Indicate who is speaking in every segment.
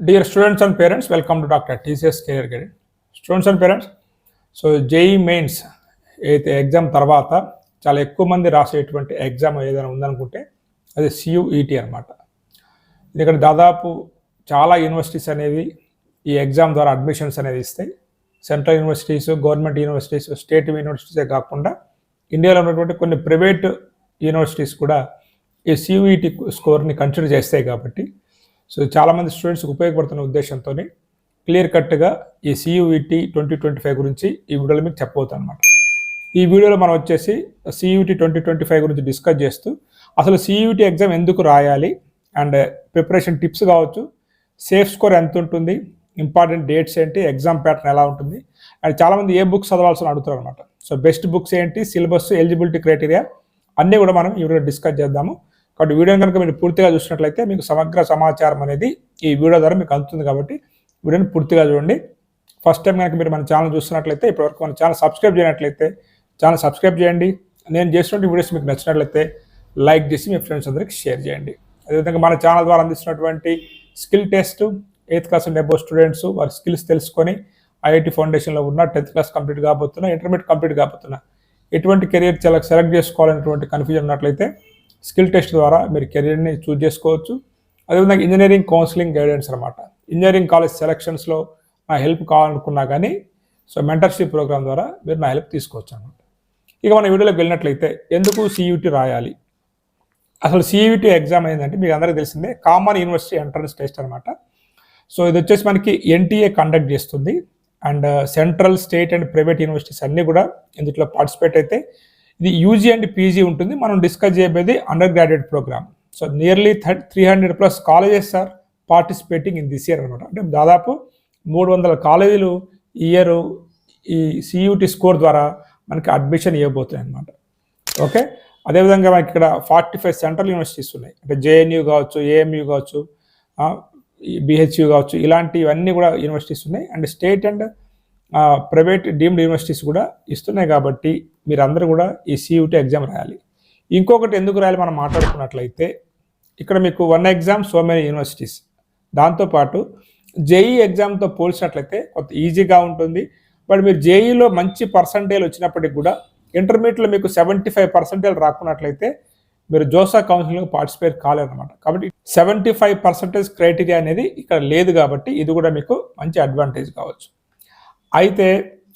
Speaker 1: Dear students and parents welcome to doctor TCS career guide students and parents so JEE Mains అయితే exam తర్వాత చాలా ఎక్కువ మంది రాసేటువంటి exam ఏదైనా ఉందనుకుంటే అది సియుఈటీ అనమాట ఇక్కడ దాదాపు చాలా యూనివర్సిటీస్ అనేవి ఈ ఎగ్జామ్ ద్వారా అడ్మిషన్స్ అనేది ఇస్తాయి. Central universities government universities state యూనివర్సిటీసే కాకుండా ఇండియాలో ఉన్నటువంటి కొన్ని ప్రైవేట్ యూనివర్సిటీస్ కూడా ఈ సియుఈటీ స్కోర్ని కన్సిడర్ చేస్తాయి కాబట్టి సో చాలామంది స్టూడెంట్స్కి ఉపయోగపడుతున్న ఉద్దేశంతో క్లియర్ కట్గా ఈ సియూఈటీ ట్వంటీ ట్వంటీ ఫైవ్ గురించి ఈ వీడియోలో మీకు చెప్పబోతాను అనమాట ఈ వీడియోలో మనం వచ్చేసి సియూటీ ట్వంటీ ట్వంటీ ఫైవ్ గురించి డిస్కస్ చేస్తూ అసలు సియూటీ ఎగ్జామ్ ఎందుకు రాయాలి అండ్ ప్రిపరేషన్ టిప్స్ కావచ్చు సేఫ్ స్కోర్ ఎంత ఉంటుంది ఇంపార్టెంట్ డేట్స్ ఏంటి ఎగ్జామ్ ప్యాటర్న్ ఎలా ఉంటుంది అండ్ చాలామంది ఏ బుక్స్ చదవాల్సిన అడుగుతారు అనమాట సో బెస్ట్ బుక్స్ ఏంటి సిలబస్ ఎలిజిబిలిటీ క్రైటీరియా అన్నీ కూడా మనం ఈ వీడియో డిస్కస్ చేద్దాము. కాబట్టి వీడియో కనుక మీరు పూర్తిగా చూసినట్లయితే మీకు సమగ్ర సమాచారం అనేది ఈ వీడియో ద్వారా మీకు అందుతుంది కాబట్టి వీడియోని పూర్తిగా చూడండి. ఫస్ట్ టైం కనుక మీరు మన ఛానల్ చూస్తున్నట్లయితే ఇప్పటివరకు మన ఛానల్ సబ్స్క్రైబ్ చేయనట్లయితే ఛానల్ సబ్స్క్రైబ్ చేయండి. నేను చేసినటువంటి వీడియోస్ మీకు నచ్చినట్లయితే లైక్ చేసి మీ ఫ్రెండ్స్ అందరికి షేర్ చేయండి. అదేవిధంగా మన ఛానల్ ద్వారా అందిస్తున్నటువంటి skill test eighth class and above students వారి స్కిల్స్ తెలుసుకొని ఐఐటి ఫౌండేషన్లో ఉన్న టెన్త్ క్లాస్ కంప్లీట్ కాబోతున్నా ఇంటర్మీడియట్ కంప్లీట్ కాబోతున్నా ఎటువంటి కెరియర్ సెలెక్ట్ చేసుకోవాలనేటువంటి కన్ఫ్యూజన్ ఉన్నట్లయితే స్కిల్ టెస్ట్ ద్వారా మీరు కెరీర్ని చూజ్ చేసుకోవచ్చు. అదేవిధంగా ఇంజనీరింగ్ కౌన్సిలింగ్ గైడెన్స్ అనమాట ఇంజనీరింగ్ కాలేజ్ సెలక్షన్స్లో నా హెల్ప్ కావాలనుకున్నా కానీ సో మెంటర్షిప్ ప్రోగ్రామ్ ద్వారా మీరు నా హెల్ప్ తీసుకోవచ్చు అనమాట ఇక మన వీడియోలోకి వెళ్ళినట్లయితే ఎందుకు సియూటీ రాయాలి? అసలు సియూటీ ఎగ్జామ్ ఏంటంటే మీకు అందరికీ తెలిసిందే కామన్ యూనివర్సిటీ ఎంట్రన్స్ టెస్ట్ అనమాట సో ఇది వచ్చేసి మనకి ఎన్టీఏ కండక్ట్ చేస్తుంది. And central state and private universities అన్నీ కూడా ఇందులో పార్టిసిపేట్ అయితే ఇది యూజీ అండ్ పీజీ ఉంటుంది. మనం డిస్కస్ చేయబోయేది undergraduate programme so nearly thirty three hundred plus colleges are participating in this year అనమాట. అంటే దాదాపు మూడు వందల కాలేజీలు ఈ ఇయర్ ఈ సియూటి స్కోర్ ద్వారా మనకి అడ్మిషన్ ఇవ్వబోతున్నాయి అనమాట. ఓకే అదేవిధంగా మనకి ఇక్కడ ఫార్టీ ఫైవ్ సెంట్రల్ యూనివర్సిటీస్ ఉన్నాయి. అంటే జేఎన్యూ కావచ్చు ఏఎంయూ కావచ్చు బిహెచ్యూ కావచ్చు ఇలాంటివన్నీ కూడా యూనివర్సిటీస్ ఉన్నాయి. And state and private deemed universities కూడా ఇస్తున్నాయి కాబట్టి మీరందరూ కూడా ఈ సియూటీ ఎగ్జామ్ రాయాలి. ఇంకొకటి ఎందుకు రాయాలి మనం మాట్లాడుకున్నట్లయితే ఇక్కడ మీకు one exam so many universities. దాంతోపాటు జేఈ ఎగ్జామ్తో పోల్చినట్లయితే కొంత ఈజీగా ఉంటుంది. బట్ మీరు జేఈలో మంచి పర్సంటేజ్ వచ్చినప్పటికి కూడా ఇంటర్మీడియట్లో మీకు సెవెంటీ ఫైవ్ పర్సెంటేజ్ రాకున్నట్లయితే మీరు జోసా కౌన్సిలింగ్ పార్టిసిపేట్ కాలేదన్నమాట. కాబట్టి సెవెంటీ ఫైవ్ పర్సెంటేజ్ క్రైటీరియా అనేది ఇక్కడ లేదు కాబట్టి ఇది కూడా మీకు మంచి అడ్వాంటేజ్ కావచ్చు. అయితే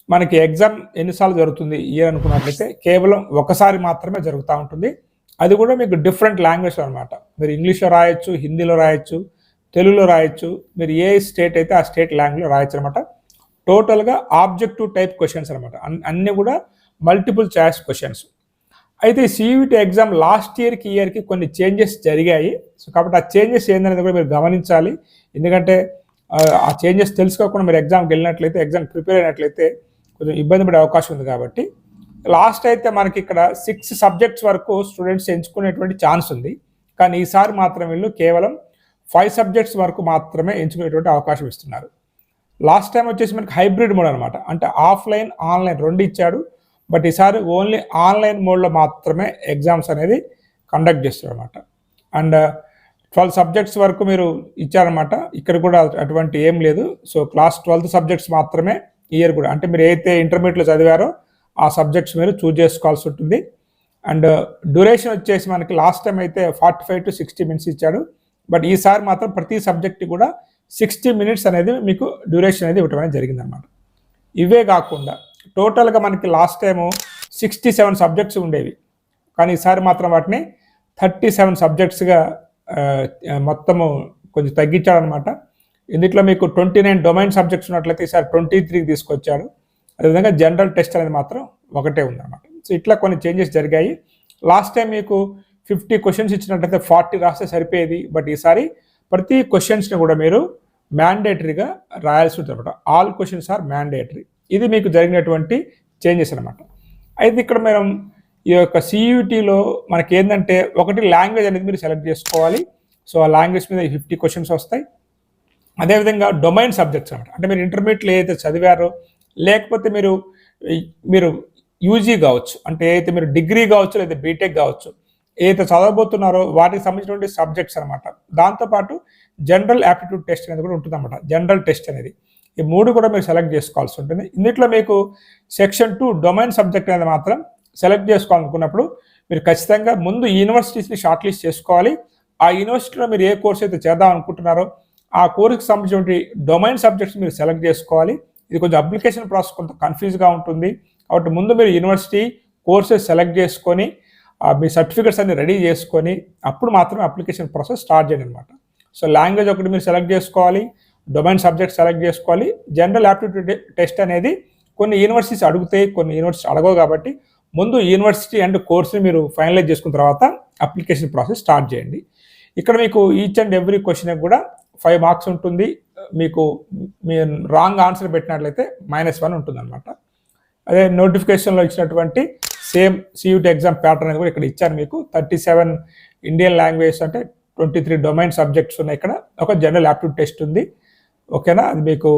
Speaker 1: మనకి ఎగ్జామ్ ఎన్నిసార్లు జరుగుతుంది ఇయర్ అనుకున్నట్లయితే కేవలం ఒకసారి మాత్రమే జరుగుతూ ఉంటుంది. అది కూడా మీకు డిఫరెంట్ లాంగ్వేజ్ అనమాట మీరు ఇంగ్లీష్లో రాయొచ్చు హిందీలో రాయొచ్చు తెలుగులో రాయొచ్చు మీరు ఏ స్టేట్ అయితే ఆ స్టేట్ లాంగ్వేజ్లో రాయొచ్చు అనమాట టోటల్గా ఆబ్జెక్టివ్ టైప్ క్వశ్చన్స్ అనమాట అన్నీ కూడా మల్టిపుల్ చాయిస్ క్వశ్చన్స్. అయితే సివిటి ఎగ్జామ్ లాస్ట్ ఇయర్కి ఇయర్కి కొన్ని చేంజెస్ జరిగాయి. సో కాబట్టి ఆ చేంజెస్ ఏందనేది కూడా మీరు గమనించాలి. ఎందుకంటే ఆ చేంజెస్ తెలుసుకోకుండా మీరు ఎగ్జామ్కి వెళ్ళినట్లయితే ఎగ్జామ్ ప్రిపేర్ అయినట్లయితే కొంచెం ఇబ్బంది పడే అవకాశం ఉంది కాబట్టి లాస్ట్ అయితే మనకి ఇక్కడ సిక్స్ సబ్జెక్ట్స్ వరకు స్టూడెంట్స్ ఎంచుకునేటువంటి ఛాన్స్ ఉంది. కానీ ఈసారి మాత్రం వీళ్ళు కేవలం ఫైవ్ సబ్జెక్ట్స్ వరకు మాత్రమే ఎంచుకునేటువంటి అవకాశం ఇస్తున్నారు. లాస్ట్ టైం వచ్చేసి మనకి హైబ్రిడ్ మోడ్ అనమాట అంటే ఆఫ్లైన్ ఆన్లైన్ రెండు ఇచ్చాడు. బట్ ఈసారి ఓన్లీ ఆన్లైన్ మోడ్లో మాత్రమే ఎగ్జామ్స్ అనేది కండక్ట్ చేస్తారు అనమాట అండ్ ట్వెల్వ్ సబ్జెక్ట్స్ వరకు మీరు ఇచ్చారనమాట ఇక్కడ కూడా అటువంటి ఏం లేదు. సో క్లాస్ ట్వెల్త్ సబ్జెక్ట్స్ మాత్రమే ఇయర్ కూడా. అంటే మీరు ఏదైతే ఇంటర్మీడియట్లో చదివారో ఆ సబ్జెక్ట్స్ మీరు చూజ్ చేసుకోవాల్సి ఉంటుంది. అండ్ డ్యూరేషన్ వచ్చేసి మనకి లాస్ట్ టైం అయితే forty five to sixty minutes ఇచ్చాడు బట్ ఈసారి మాత్రం ప్రతి సబ్జెక్ట్ కూడా సిక్స్టీ మినిట్స్ అనేది మీకు డ్యూరేషన్ అనేది ఇవ్వటం అనేది జరిగిందనమాట ఇవే కాకుండా టోటల్గా మనకి last time sixty seven subjects ఉండేవి. కానీ ఈసారి మాత్రం వాటిని థర్టీ సెవెన్ సబ్జెక్ట్స్గా మొత్తము కొంచెం తగ్గించాడనమాట ఇందులో మీకు ట్వంటీ నైన్ డొమైన్ సబ్జెక్ట్స్ ఉన్నట్లయితే ఈసారి ట్వంటీ త్రీకి తీసుకొచ్చాడు అదేవిధంగా జనరల్ టెస్ట్ అనేది మాత్రం ఒకటే ఉందన్నమాట. సో ఇట్లా కొన్ని చేంజెస్ జరిగాయి. లాస్ట్ టైం మీకు ఫిఫ్టీ క్వశ్చన్స్ ఇచ్చినట్లయితే ఫార్టీ రాస్తే సరిపోయేది. బట్ ఈసారి ప్రతి క్వశ్చన్స్ని కూడా మీరు మ్యాండేటరీగా రాయాల్సి ఉంటుంది అనమాట ఆల్ క్వశ్చన్స్ ఆర్ మ్యాండేటరీ. ఇది మీకు జరిగినటువంటి చేంజెస్ అనమాట అయితే ఇక్కడ మనం ఈ యొక్క సియూటీలో మనకి ఏంటంటే ఒకటి లాంగ్వేజ్ అనేది మీరు సెలెక్ట్ చేసుకోవాలి. సో ఆ లాంగ్వేజ్ మీద ఫిఫ్టీ క్వశ్చన్స్ వస్తాయి. అదేవిధంగా డొమైన్ సబ్జెక్ట్స్ అనమాట అంటే మీరు ఇంటర్మీడియట్లో ఏదైతే చదివారో లేకపోతే మీరు మీరు యూజీ కావచ్చు అంటే ఏదైతే మీరు డిగ్రీ కావచ్చు లేదా బీటెక్ కావచ్చు ఏదైతే చదవబోతున్నారో వాటికి సంబంధించినటువంటి సబ్జెక్ట్స్ అనమాట దాంతోపాటు జనరల్ యాప్టిట్యూడ్ టెస్ట్ అనేది కూడా ఉంటుందన్నమాట జనరల్ టెస్ట్ అనేది. ఈ మూడు కూడా మీరు సెలెక్ట్ చేసుకోవాల్సి ఉంటుంది. ఇందులో మీకు సెక్షన్ టూ డొమైన్ సబ్జెక్ట్ అనేది మాత్రం సెలెక్ట్ చేసుకోవాలనుకున్నప్పుడు మీరు ఖచ్చితంగా ముందు యూనివర్సిటీస్ని షార్ట్ లిస్ట్ చేసుకోవాలి. ఆ యూనివర్సిటీలో మీరు ఏ కోర్స్ అయితే చేద్దాం అనుకుంటున్నారో ఆ కోర్సుకి సంబంధించిన డొమైన్ సబ్జెక్ట్స్ మీరు సెలెక్ట్ చేసుకోవాలి. ఇది కొంచెం అప్లికేషన్ ప్రాసెస్ కొంత కన్ఫ్యూజ్గా ఉంటుంది. కాబట్టి ముందు మీరు యూనివర్సిటీ కోర్సెస్ సెలెక్ట్ చేసుకొని మీ సర్టిఫికెట్స్ అన్ని రెడీ చేసుకొని అప్పుడు మాత్రమే అప్లికేషన్ ప్రాసెస్ స్టార్ట్ చేయండి అనమాట సో లాంగ్వేజ్ ఒకటి మీరు సెలెక్ట్ చేసుకోవాలి డొమైన్ సబ్జెక్ట్ సెలెక్ట్ చేసుకోవాలి. జనరల్ యాప్టిట్యూడ్ టెస్ట్ అనేది కొన్ని యూనివర్సిటీస్ అడుగుతాయి కొన్ని యూనివర్సిటీస్ అడగవు కాబట్టి ముందు యూనివర్సిటీ అండ్ కోర్స్ని మీరు ఫైనలైజ్ చేసుకున్న తర్వాత అప్లికేషన్ ప్రాసెస్ స్టార్ట్ చేయండి. ఇక్కడ మీకు ఈచ్ అండ్ ఎవ్రీ క్వశ్చన్ కూడా ఫైవ్ మార్క్స్ ఉంటుంది. మీకు మీరు రాంగ్ ఆన్సర్ పెట్టినట్లయితే మైనస్ వన్ ఉంటుంది అనమాట అదే నోటిఫికేషన్లో ఇచ్చినటువంటి సేమ్ సియూటీ ఎగ్జామ్ ప్యాటర్న్ అనేది కూడా ఇక్కడ ఇచ్చారు మీకు. థర్టీ సెవెన్ ఇండియన్ లాంగ్వేజ్ అంటే ట్వంటీ త్రీ డొమైన్ సబ్జెక్ట్స్ ఉన్నాయి ఇక్కడ. ఒక జనరల్ యాప్టిట్యూడ్ టెస్ట్ ఉంది. ఓకేనా అది మీకు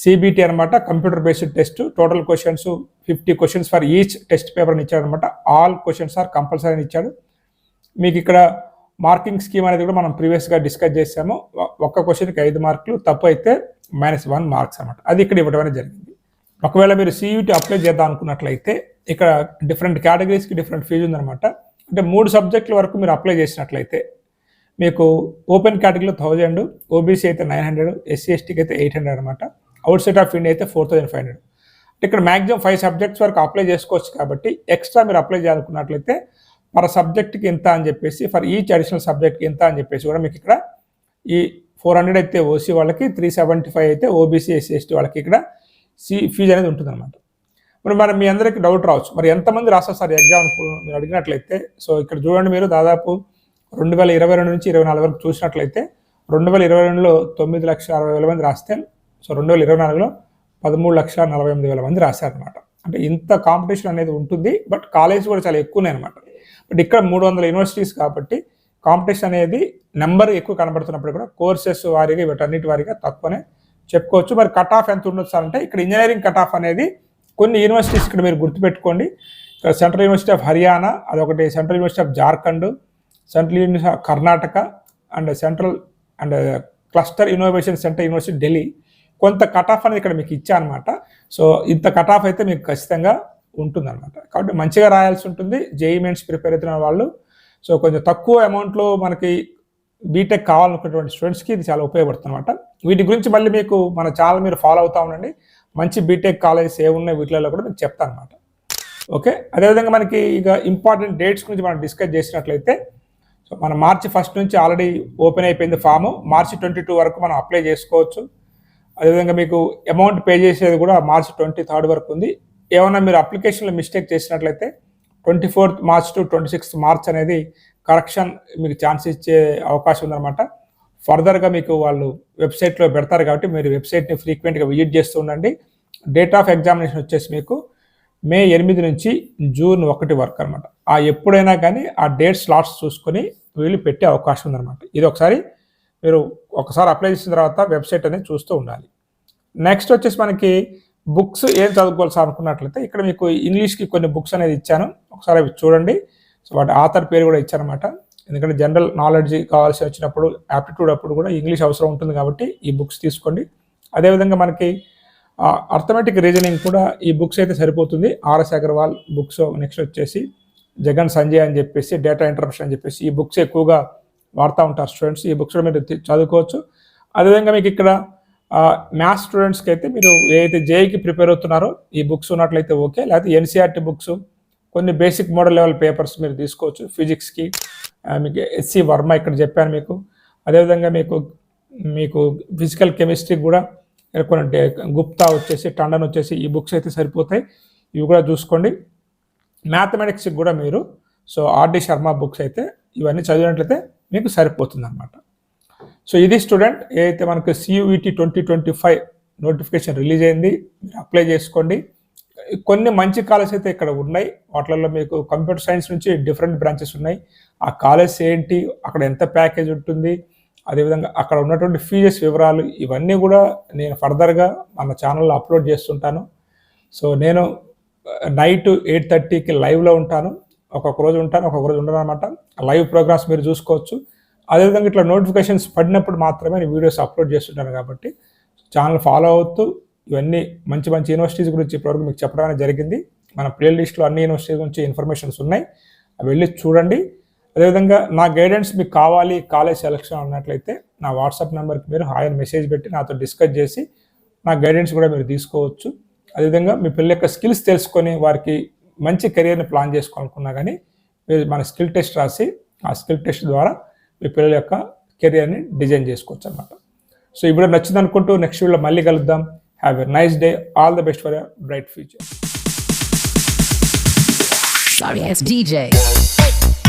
Speaker 1: సిబిటి అనమాట computer based test total questions fifty questions for each test పేపర్ని ఇచ్చాడు అనమాట ఆల్ క్వశ్చన్స్ ఆర్ కంపల్సరీ అని ఇచ్చాడు. మీకు ఇక్కడ మార్కింగ్ స్కీమ్ అనేది కూడా మనం ప్రీవియస్గా డిస్కస్ చేసాము. ఒక్క క్వశ్చన్కి ఐదు మార్కులు తప్పు అయితే మైనస్ వన్ మార్క్స్ అనమాట అది ఇక్కడ ఇవ్వడం అనేది జరిగింది. ఒకవేళ మీరు సియూటీ అప్లై చేద్దాం అనుకున్నట్లయితే ఇక్కడ డిఫరెంట్ కేటగిరీస్కి డిఫరెంట్ ఫీజు ఉందన్నమాట. అంటే మూడు సబ్జెక్టుల వరకు మీరు అప్లై చేసినట్లయితే మీకు ఓపెన్ కేటగిరీలో థౌజండ్ ఓబీసీ అయితే నైన్ హండ్రెడ్ ఎస్సీ ఎస్టీకి అయితే ఎయిట్ హండ్రెడ్ అనమాట అవుట్ సైడ్ ఆఫ్ ఇండియా అయితే ఫోర్ థౌసండ్ ఫైవ్ హండ్రెడ్ ఇక్కడ మ్యాక్సిమం ఫైవ్ సబ్జెక్ట్స్ వరకు అప్లై చేసుకోవచ్చు కాబట్టి ఎక్స్ట్రా మీరు అప్లై చేయాలనుకున్నట్లయితే పర్ సబ్జెక్ట్కి ఎంత అని చెప్పేసి ఫర్ ఈచ్ అడిషనల్ సబ్జెక్ట్కి ఎంత అని చెప్పేసి కూడా మీకు ఇక్కడ ఈ ఫోర్ హండ్రెడ్ అయితే ఓసీ వాళ్ళకి త్రీ సెవెంటీ ఫైవ్ అయితే ఓబీసీ ఎస్సీ ఎస్టీ వాళ్ళకి ఇక్కడ సి ఫీజు అనేది ఉంటుందన్నమాట. మరి మరి మీ అందరికీ డౌట్ రావచ్చు. మరి ఎంతమంది రాస్తారు సార్ ఎగ్జామ్ మీరు అడిగినట్లయితే సో ఇక్కడ చూడండి మీరు దాదాపు రెండు వేల ఇరవై రెండు నుంచి ఇరవై నాలుగు వరకు చూసినట్లయితే రెండు వేల ఇరవై రెండులో తొమ్మిది లక్షల అరవై వేల మంది రాస్తే సో రెండు వేల ఇరవై నాలుగులో పదమూడు లక్షల నలభై ఎనిమిది వేల మంది రాశారనమాట అంటే ఇంత కాంపిటీషన్ అనేది ఉంటుంది బట్ కాలేజ్ కూడా చాలా ఎక్కువనే అనమాట బట్ ఇక్కడ మూడు వందల యూనివర్సిటీస్ కాబట్టి కాంపిటీషన్ అనేది నెంబర్ ఎక్కువ కనబడుతున్నప్పుడు కూడా కోర్సెస్ వారిగా వీటన్నిటి వారిగా తక్కువనే చెప్పుకోవచ్చు. మరి కట్ ఆఫ్ ఎంత ఉండొచ్చు అంటే ఇక్కడ ఇంజనీరింగ్ కట్ ఆఫ్ అనేది కొన్ని యూనివర్సిటీస్ ఇక్కడ మీరు గుర్తుపెట్టుకోండి. ఇక్కడ సెంట్రల్ యూనివర్సిటీ ఆఫ్ హర్యానా అదొకటి central university of Jharkhand central university of Karnataka and central and cluster innovation centre university Delhi. కొంత కట్ ఆఫ్ అనేది ఇక్కడ మీకు ఇచ్చా అనమాట సో ఇంత కట్ ఆఫ్ అయితే మీకు ఖచ్చితంగా ఉంటుందన్నమాట. కాబట్టి మంచిగా రాయాల్సి ఉంటుంది. జేఈ మెయిన్స్ ప్రిపేర్ అవుతున్న వాళ్ళు. సో కొంచెం తక్కువ అమౌంట్లో మనకి బీటెక్ కావాలనుకున్నటువంటి స్టూడెంట్స్కి ఇది చాలా ఉపయోగపడుతుంది అనమాట వీటి గురించి మళ్ళీ మీకు మన ఛానల్ మీరు ఫాలో అవుతా ఉండండి. మంచి బీటెక్ కాలేజెస్ ఏమున్నాయి ఉన్నాయి వీటిలో కూడా మీకు చెప్తాను అనమాట ఓకే? అదేవిధంగా మనకి ఇక ఇంపార్టెంట్ డేట్స్ గురించి మనం డిస్కస్ చేసినట్లయితే సో మన మార్చి ఫస్ట్ నుంచి ఆల్రెడీ ఓపెన్ అయిపోయింది ఫాము మార్చి ట్వంటీ టూ వరకు మనం అప్లై చేసుకోవచ్చు. అదేవిధంగా మీకు అమౌంట్ పే చేసేది కూడా మార్చ్ ట్వంటీ థర్డ్ వరకు ఉంది. ఏమైనా మీరు అప్లికేషన్లో మిస్టేక్ చేసినట్లయితే twenty fourth March to twenty sixth March అనేది కరెక్షన్ మీకు ఛాన్స్ ఇచ్చే అవకాశం ఉందన్నమాట. ఫర్దర్గా మీకు వాళ్ళు వెబ్సైట్లో పెడతారు కాబట్టి మీరు వెబ్సైట్ని ఫ్రీక్వెంట్గా విజిట్ చేస్తూ ఉండండి. డేట్ ఆఫ్ ఎగ్జామినేషన్ వచ్చేసి మీకు మే ఎనిమిది నుంచి జూన్ ఒకటి వరకు అనమాట ఆ ఎప్పుడైనా కానీ ఆ డేట్ స్లాట్స్ చూసుకొని వీళ్ళు పెట్టే అవకాశం ఉందన్నమాట. ఇది ఒకసారి మీరు ఒకసారి అప్లై చేసిన తర్వాత వెబ్సైట్ అనేది చూస్తూ ఉండాలి. నెక్స్ట్ వచ్చేసి మనకి బుక్స్ ఏం చదువుకోవాల్సి అనుకున్నట్లయితే ఇక్కడ మీకు ఇంగ్లీష్కి కొన్ని బుక్స్ అనేది ఇచ్చాను. ఒకసారి అవి చూడండి. సో వాటి ఆథర్ పేరు కూడా ఇచ్చానమాట ఎందుకంటే జనరల్ నాలెడ్జ్ కావాల్సి వచ్చినప్పుడు యాప్టిట్యూడ్ అప్పుడు కూడా ఇంగ్లీష్ అవసరం ఉంటుంది కాబట్టి ఈ బుక్స్ తీసుకోండి. అదేవిధంగా మనకి అర్థమెటిక్ రీజనింగ్ కూడా ఈ బుక్స్ అయితే సరిపోతుంది. ఆర్ఎస్ అగర్వాల్ బుక్స్ నెక్స్ట్ వచ్చేసి జగన్ సంజయ్ అని చెప్పేసి డేటా ఇంటర్ప్షన్ అని చెప్పేసి ఈ బుక్స్ ఎక్కువగా వాడుతూ ఉంటారు స్టూడెంట్స్. ఈ బుక్స్ మీరు చదువుకోవచ్చు. అదేవిధంగా మీకు ఇక్కడ మ్యాథ్స్ స్టూడెంట్స్కి అయితే మీరు ఏదైతే జేఈకి ప్రిపేర్ అవుతున్నారో ఈ బుక్స్ ఉన్నట్లయితే ఓకే లేకపోతే ఎన్సీఆర్టీ బుక్స్ కొన్ని బేసిక్ మోడల్ లెవెల్ పేపర్స్ మీరు తీసుకోవచ్చు. ఫిజిక్స్కి మీకు ఎస్సి వర్మ ఇక్కడ చెప్పాను మీకు. అదేవిధంగా మీకు మీకు ఫిజికల్ కెమిస్ట్రీ కూడా కొన్ని గుప్తా వచ్చేసి టండన్ వచ్చేసి ఈ బుక్స్ అయితే సరిపోతాయి. ఇవి కూడా చూసుకోండి. మ్యాథమెటిక్స్కి కూడా మీరు సో ఆర్డి శర్మ బుక్స్ అయితే ఇవన్నీ చదివినట్లయితే మీకు సరిపోతుంది అనమాట సో ఇది స్టూడెంట్ ఏదైతే మనకు CUET twenty twenty five notification release అయింది మీరు అప్లై చేసుకోండి. కొన్ని మంచి కాలేజ్ అయితే ఇక్కడ ఉన్నాయి. వాటిల్లో మీకు కంప్యూటర్ సైన్స్ నుంచి డిఫరెంట్ బ్రాంచెస్ ఉన్నాయి. ఆ కాలేజ్ ఏంటి అక్కడ ఎంత ప్యాకేజ్ ఉంటుంది అదేవిధంగా అక్కడ ఉన్నటువంటి ఫీజెస్ వివరాలు ఇవన్నీ కూడా నేను ఫర్దర్గా మన ఛానల్లో అప్లోడ్ చేస్తుంటాను. సో నేను నైట్ ఎయిట్ థర్టీకి లైవ్లో ఉంటాను. ఒక్కొక్క రోజు ఉంటాను ఒక్కొక్క రోజు ఉండను అనమాట లైవ్ ప్రోగ్రామ్స్ మీరు చూసుకోవచ్చు. అదేవిధంగా ఇట్లా నోటిఫికేషన్స్ పడినప్పుడు మాత్రమే నేను వీడియోస్ అప్లోడ్ చేస్తుంటాను కాబట్టి ఛానల్ ఫాలో అవుతూ ఇవన్నీ మంచి మంచి యూనివర్సిటీస్ గురించి ఇప్పటివరకు మీకు చెప్పడానికి జరిగింది. మన ప్లే లిస్ట్లో అన్ని యూనివర్సిటీస్ గురించి ఇన్ఫర్మేషన్స్ ఉన్నాయి. అవి వెళ్ళి చూడండి. అదేవిధంగా నా గైడెన్స్ మీకు కావాలి కాలేజ్ సెలక్షన్ అన్నట్లయితే నా వాట్సాప్ నెంబర్కి మీరు హాయ్ అని మెసేజ్ పెట్టి నాతో డిస్కస్ చేసి నా గైడెన్స్ కూడా మీరు తీసుకోవచ్చు. అదేవిధంగా మీ పిల్లల యొక్క స్కిల్స్ తెలుసుకొని వారికి మంచి కెరియర్ని ప్లాన్ చేసుకోవాలనుకున్నా కానీ మీరు మన స్కిల్ టెస్ట్ రాసి ఆ స్కిల్ టెస్ట్ ద్వారా మీ పిల్లల యొక్క కెరియర్ని డిజైన్ చేసుకోవచ్చు అనమాట సో ఇప్పుడు నచ్చింది అనుకుంటూ నెక్స్ట్ వీడియోలో మళ్ళీ కలుద్దాం. Have a nice day all the best for a bright future
Speaker 2: Sorry, it's DJ.